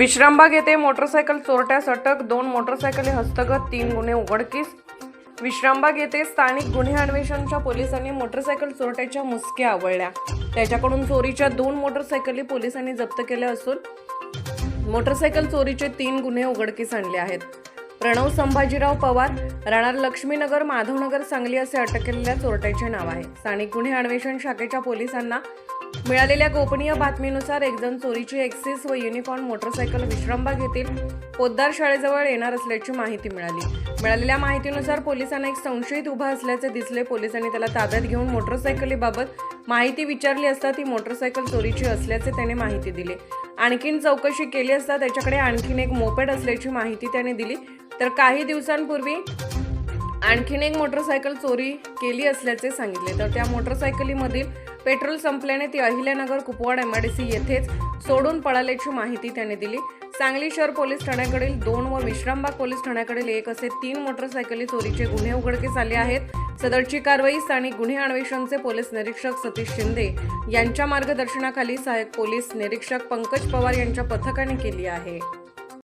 विश्रामबाग येथे मोटरसायकल चोरट्यास अटक दोन मोटरसायकली हस्तगत तीन गुन्हे उघडकीस. विश्रामबाग येथे स्थानिक गुन्हे अन्वेषणच्या पोलिसांनी मोटरसायकल चोरट्याच्या मुसक्या आवळल्या. त्याच्याकडून चोरीच्या दोन मोटरसायकली पोलिसांनी जप्त केल्या असून मोटरसायकल चोरीचे तीन गुन्हे उघडकीस आणले आहेत. प्रणव संभाजीराव पवार राहणार लक्ष्मीनगर माधवनगर सांगली असे अटक केलेल्या चोरट्याचे नाव आहे. स्थानिक गुन्हे अन्वेषण शाखेच्या पोलिसांना मिळालेल्या गोपनीय बातमीनुसार एकजण चोरीची एक्सिस व युनिकॉर्न मोटरसायकल विश्रामबाग येथील पोद्दार शाळेजवळ येणार असल्याची माहिती मिळाली. मिळालेल्या माहितीनुसार पोलिसांना एक संशयित उभा असल्याचे दिसले. पोलिसांनी त्याला ताब्यात घेऊन मोटरसायकलीबाबत माहिती विचारली असता ती मोटरसायकल चोरीची असल्याचे त्याने माहिती दिली. आणखीन चौकशी केली असता त्याच्याकडे आणखीन एक मोपेड असल्याची माहिती त्याने दिली. तर काही दिवसांपूर्वी आणखीन एक मोटरसायकल चोरी केली असल्याचे सांगितले. तर त्या मोटरसायकलीमधील पेट्रोल संपल्याने ती अहिल्यानगर कुपवाड एमआयडीसी येथेच सोडून पळाल्याची माहिती त्याने दिली. सांगली शहर पोलीस ठाण्याकडील दोन व विश्रामबाग पोलीस ठाण्याकडील एक असे तीन मोटरसायकली चोरीचे गुन्हे उघडकीस आले आहेत. सदरची कारवाई स्थानिक गुन्हे अन्वेषणचे पोलीस निरीक्षक सतीश शिंदे यांच्या मार्गदर्शनाखाली सहाय्यक पोलीस निरीक्षक पंकज पवार यांच्या पथकाने केली आहे.